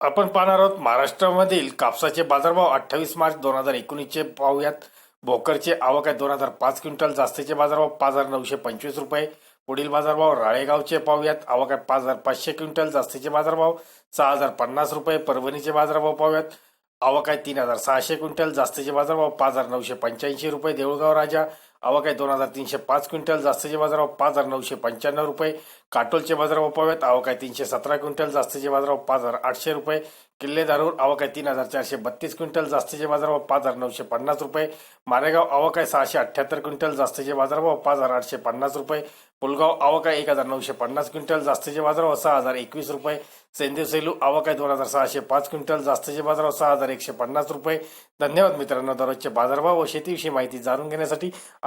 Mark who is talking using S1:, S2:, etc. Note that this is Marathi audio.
S1: आपण पाहणार आहोत महाराष्ट्रामधील कापसाचे बाजारभाव अठ्ठावीस मार्च दोन हजार एकोणीसचे पाहूयात. भोकरचे आवक आहे दोन हजार पाच क्विंटल जास्तीचे बाजारभाव पाच हजार नऊशे पंचवीस रुपये. पुढील बाजारभाव राळेगावचे पाहूयात आवक आहे पाच हजार पाचशे क्विंटल जास्तीचे बाजारभाव सहा हजार पन्नास रुपये. परभणीचे बाजारभाव पाहूयात आवक आहे तीन हजार सहाशे क्विंटल जास्तीचे बाजारभाव पाच हजार नऊशे पंच्याऐंशी रुपये. देऊळगाव राजा आवक आहे दोन हजार तीनशे पाच क्विंटल जास्तीचे बाजारभाव पाच हजार नऊशे पंच्याण्णव रुपये. काटोलचे बाजारभाव पाहूयात आवक आहे तीनशे सतरा क्विंटल जास्तीचे बाजारभाव पाच हजार आठशे रुपये. किल्ले दारूर आवक आहे तीन हजार चारशे बत्तीस क्विंटल जास्तीचे बाजारभाव पाच हजार नऊशे पन्नास रुपये. मारेगाव आवक आहे सहाशे अठ्ठ्याहत्तर क्विंटल जास्तीचे बाजारभाव पाच हजार आठशे पन्नास रुपये. पुलगाव आवक आहे एक हजार नऊशे पन्नास क्विंटल जास्तीचे बाजारभाव सहा हजार एकवीस रुपये. सेंदेव सेलू आवक आहे दोन हजार सहाशे पाच क्विंटल जास्तीचे बाजारभाव सहा हजार एकशे पन्नास रुपये. धन्यवाद मित्रांनो दररोजचे बाजारभाव व शेतीविषयी माहिती जाणून घेण्यासाठी